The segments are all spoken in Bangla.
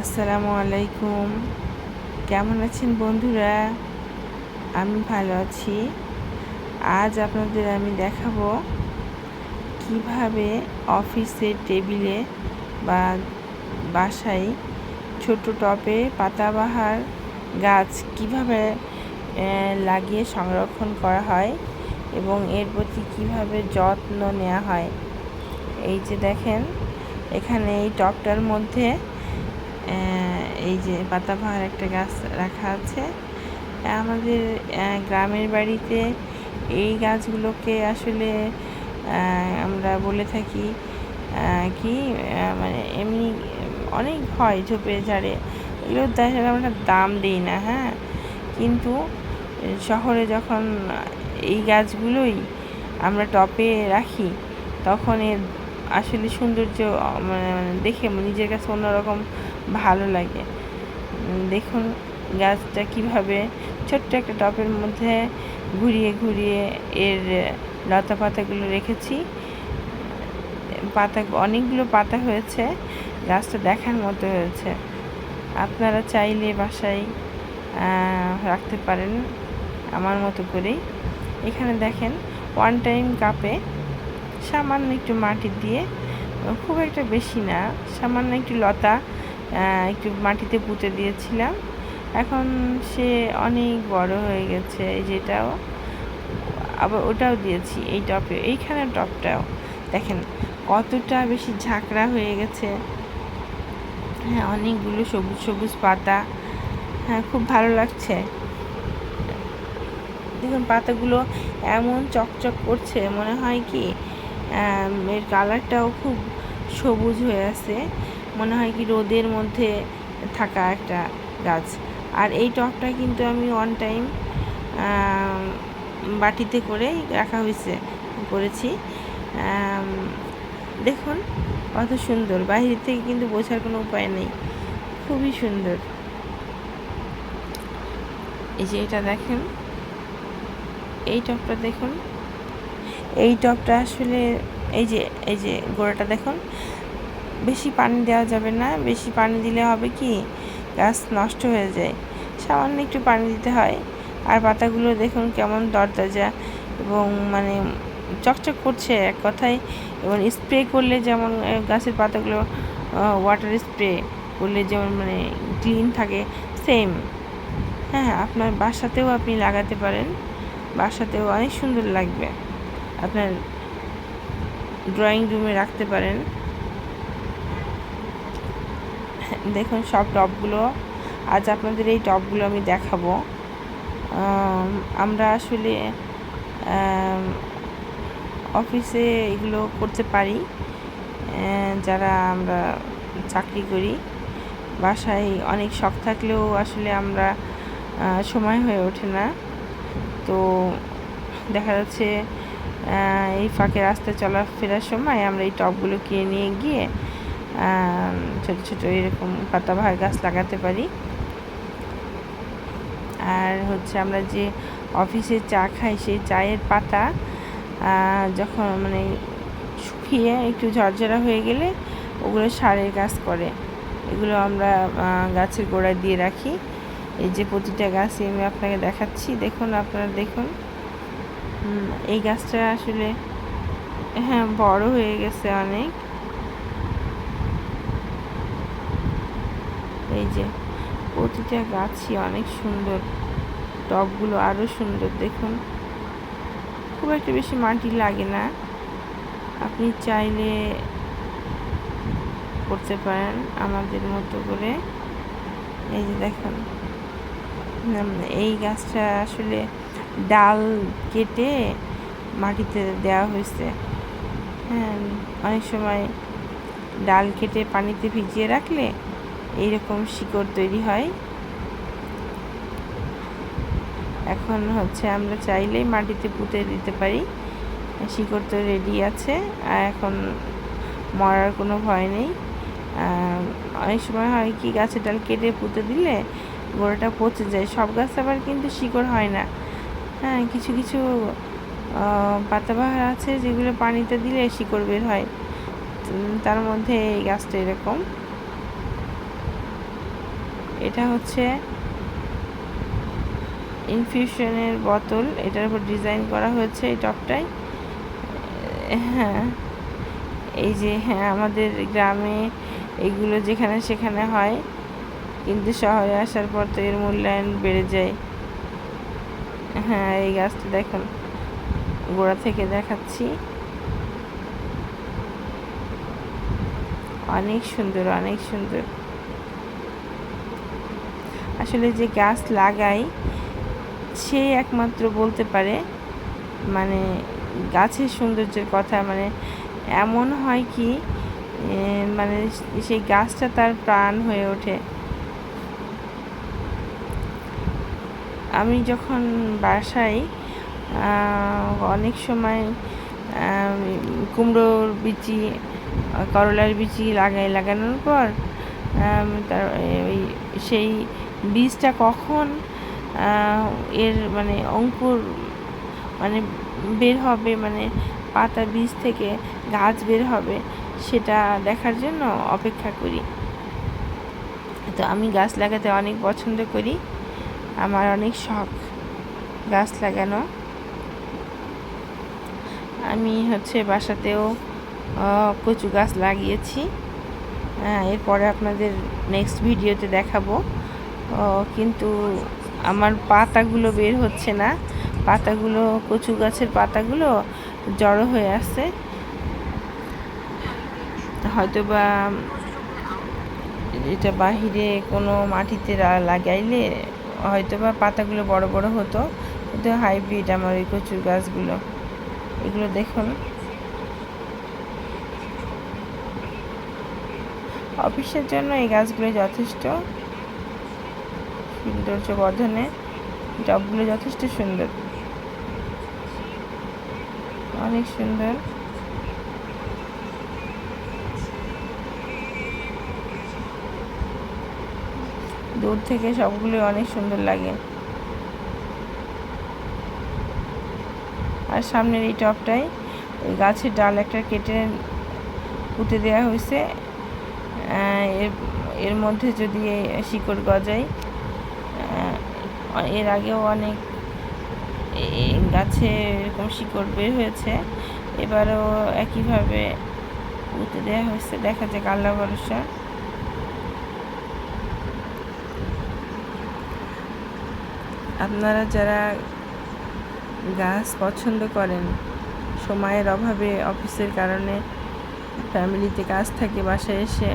আসসালামু আলাইকুম। কেমন আছেন বন্ধুরা? আমি ভালো আছি। আজ আপনাদের আমি দেখাবো কীভাবে অফিসের টেবিলে বা বাসায় ছোট টবে পাতাবাহার গাছ কীভাবে লাগিয়ে সংরক্ষণ করা হয় এবং এর প্রতি কীভাবে যত্ন নেওয়া হয়। এই যে দেখেন, এখানে এই টবটার মধ্যে এই যে পাতা পাতাবাহার একটা গাছ রাখা আছে। আমাদের গ্রামের বাড়িতে এই গাছগুলোকে আসলে আমরা বলে থাকি কি মানে এমনি অনেক হয় ঝোপে ঝাড়ে। এগুলো দেখা আমরা দাম দিই না হ্যাঁ? কিন্তু শহরে যখন এই গাছগুলোই আমরা টপে রাখি, তখন এর আসলে সৌন্দর্য মানে দেখে নিজের কাছে অন্যরকম ভালো লাগে। দেখুন গাছটা কীভাবে ছোট্ট একটা টবের মধ্যে ঘুরিয়ে ঘুরিয়ে এর লতা পাতাগুলো রেখেছি। পাতা, অনেকগুলো পাতা হয়েছে, গাছটা দেখার মতো হয়েছে। আপনারা চাইলে বাসায় রাখতে পারেন আমার মতো করেই। এখানে দেখেন ওয়ান টাইম কাপে সামান্য একটু মাটি দিয়ে, খুব একটা বেশি না, সামান্য একটু লতা একটু মাটিতে পুঁতে দিয়েছিলাম। এখন সে অনেক বড় হয়ে গেছে, এই যেটাও, আবার ওটাও দিয়েছি এই টপে, এইখানে টপটাও। দেখেন কতটা বেশি ঝাঁকড়া হয়ে গেছে। হ্যাঁ অনেকগুলো সবুজ সবুজ পাতা হ্যাঁ খুব ভালো লাগছে। দেখুন পাতাগুলো এমন চকচক করছে, মনে হয় কি এর কালারটাও খুব সবুজ হয়ে আছে। মনে হয় কি রোদের মধ্যে থাকা একটা গাছ। আর এই টবটা কিন্তু আমি ওয়ান টাইম বাটিতে করে রাখা হয়েছে, করেছি। দেখুন কত সুন্দর। বাইরে থেকে কিন্তু বোঝার কোনো উপায় নেই। খুবই সুন্দর। এই যে এটা দেখেন। এই টপটা দেখুন। এই টপটা আসলে এই যে এই যে গোড়াটা দেখুন। বেশি পানি দেওয়া যাবে না। বেশি পানি দিলে হবে কি? গাছ নষ্ট হয়ে যায়। সামান্য একটু পানি দিতে হয়। আর পাতাগুলো দেখুন কেমন তরতাজা এবং মানে চকচক করছে এক কথায়। এবং স্প্রে করলে যেমন গাছের পাতাগুলো ওয়াটার স্প্রে করলে যেমন মানে ক্লিন থাকে সেম হ্যাঁ হ্যাঁ আপনার বাসাতেও আপনি লাগাতে পারেন। বাসাতেও অনেক সুন্দর লাগবে। আপনার ড্রয়িং রুমে রাখতে পারেন। দেখুন, সব টবগুলো আজ আপনাদের এই টবগুলো আমি দেখাবো। আমরা আসলে অফিসে এগুলো করতে পারি। যারা আমরা চাকরি করি। বাসায় অনেক শখ থাকলেও আসলে আমরা সময় হয়ে ওঠে না। তো দেখা যাচ্ছে এই ফাঁকে রাস্তায় চলাফেরার সময় আমরা এই টবগুলো কিনে নিয়ে গিয়ে ছোট ছোট এরকম পাতাবাহার গাছ লাগাতে পারি। আর হচ্ছে আমরা যে অফিসে চা খাই সেই চায়ের পাতা যখন মানে শুকিয়ে একটু ঝরঝরা হয়ে গেলে ওগুলো সারের কাজ করে। এগুলো আমরা গাছের গোড়ায় দিয়ে রাখি। এই যে প্রতিটা গাছই আমি আপনাকে দেখাচ্ছি, দেখুন, আপনারা দেখুন। এই গাছটা আসলে হ্যাঁ বড় হয়ে গেছে অনেক। এই যে, প্রতিটা গাছই অনেক সুন্দর। টবগুলো আরও সুন্দর, দেখুন। খুব একটা বেশি মাটি লাগে না। আপনি চাইলে করতে পারেন আমাদের মতো করে। এই যে, দেখুন। এই গাছটা আসলে ডাল কেটে মাটিতে দেওয়া হয়েছে। হ্যাঁ অনেক সময় ডাল কেটে পানিতে ভিজিয়ে রাখলে এইরকম শিকড় তৈরি হয়। এখন হচ্ছে আমরা চাইলেই মাটিতে পুঁতে দিতে পারি। শিকড় তো রেডি আছে, আর এখন মরার কোনো ভয় নেই। অনেক সময় হয় কি গাছের ডাল কেটে পুঁতে দিলে গোড়াটা পচে যায়। সব গাছ আবার কিন্তু শিকড় হয় না। হ্যাঁ কিছু কিছু পাতাবাহার আছে যেগুলো পানিতে দিলে শিকড় বের হয়। তার মধ্যে এই গাছটা এরকম। এটা হচ্ছে ইনফিউশনের বোতল। এটার উপর ডিজাইন করা হয়েছে এই টপটাই। হ্যাঁ এই যে হ্যাঁ আমাদের গ্রামে এগুলো যেখানে সেখানে হয়। কিন্তু শহরে আসার পর তো এর মূল্যায়ন বেড়ে যায়। হ্যাঁ এই গাছটা দেখুন। গোড়া থেকে দেখাচ্ছি। অনেক সুন্দর অনেক সুন্দর। আসলে যে গাছ লাগাই, সে একমাত্র বলতে পারে মানে গাছের সৌন্দর্যের কথা। মানে এমন হয় কি মানে সেই গাছটা তার প্রাণ হয়ে ওঠে। আমি যখন বাসায় অনেক সময় কুমড়োর বিচি, করলার বিচি লাগাই লাগানোর পর তার ওই সেই বীজটা কখন এর মানে অঙ্কুর মানে বের হবে মানে পাতা বীজ থেকে গাছ বের হবে, সেটা দেখার জন্য অপেক্ষা করি। তো আমি গাছ লাগাতে অনেক পছন্দ করি। আমার অনেক শখ গাছ লাগানো। আমি হচ্ছে বাসাতেও কচু গাছ লাগিয়েছি। এরপরে আপনাদের নেক্সট ভিডিওতে দেখাবো। কিন্তু আমার পাতাগুলো বের হচ্ছে না। পাতাগুলো, কচু গাছের পাতাগুলো জড়ো হয়ে আছে। হয়তো বা এটা বাহিরে কোনো মাটিতে লাগাইলে হয়তো বা পাতাগুলো বড় বড় হতো, কিন্তু হাইব্রিড আমার ওই কচুর গাছগুলো। এগুলো দেখুন। অফিসের জন্য এই গাছগুলো যথেষ্ট সৌন্দর্য বর্ধনে টবগুলো যথেষ্ট সুন্দর। অনেক সুন্দর। দূর থেকে সবগুলো অনেক সুন্দর লাগে। আর সামনের এই টপটাই ওই গাছের ডাল একটা কেটে পুঁতে দেওয়া হয়েছে। এর এর মধ্যে যদি শিকড় গজায় এর আগেও অনেক গাছে এরকম শিকড় বের হয়েছে। এবারও একইভাবে পুঁতে দেওয়া হয়েছে। দেখা যাক, আল্লাহ ভরসা। আপনারা যারা গাছ পছন্দ করেন, সময়ের অভাবে, অফিসের কারণে, ফ্যামিলিতে কাজ থাকে, বাসায় এসে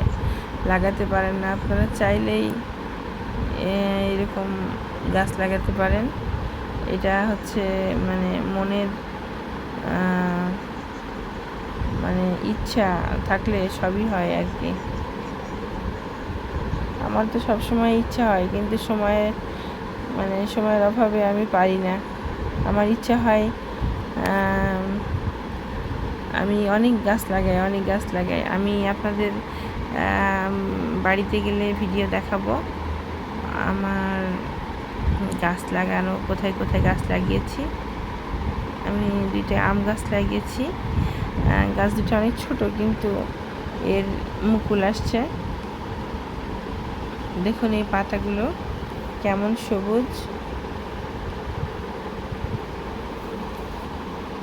লাগাতে পারেন না, আপনারা চাইলেই এরকম গাছ লাগাতে পারেন। এটা হচ্ছে মানে মনের মানে ইচ্ছা থাকলে সবই হয় আর কি। আমার তো সবসময় ইচ্ছা হয়, কিন্তু সময়ের মানে সময়ের অভাবে আমি পারি না। আমার ইচ্ছা হয়, আমি অনেক গাছ লাগাই, অনেক গাছ লাগাই। আমি আপনাদের বাড়িতে গেলে ভিডিও দেখাবো। আমার গাছ লাগানো, কোথায় কোথায় গাছ লাগিয়েছি। আমি দুইটা আম গাছ লাগিয়েছি। গাছ দুটো অনেক ছোট, কিন্তু এর মুকুল আসছে। দেখুন এই পাতাগুলো। কেমন সবুজ?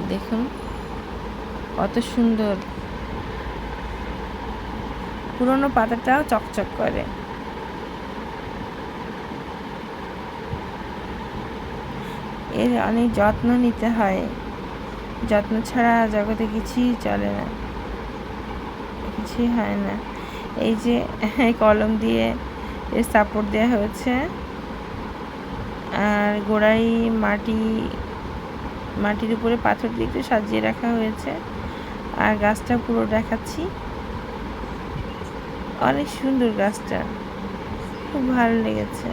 দেখুন, কত সুন্দর। পুরনো পাতাটাও চকচক করে। এর অনেক যত্ন নিতে হয়। যত্ন ছাড়া জগতে কিছুই চলে না। কিছুই হয় না। এই যে কলম দিয়ে, এর সাপোর্ট দেওয়া হয়েছে। আর গোড়ায় মাটি, মাটির উপরে পাথর দিয়ে একটু সাজিয়ে রাখা হয়েছে। আর গাছটা পুরো দেখাচ্ছি। অনেক সুন্দর গাছটা। খুব ভালো লেগেছে।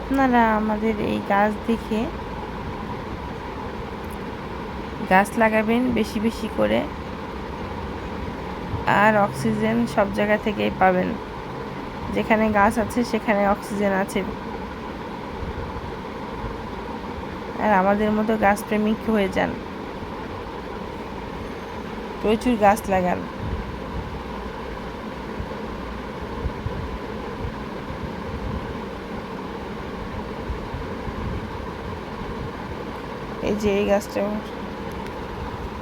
আপনারা আমাদের এই গাছ দেখে গাছ লাগাবেন বেশি বেশি করে। আর অক্সিজেন সব জায়গা থেকেই পাবেন। যেখানে গাছ আছে, সেখানে অক্সিজেন আছে। আর আমাদের মতো গাছপ্রেমিক হয়ে যান। প্রচুর গাছ লাগান। এই যে এই গাছটা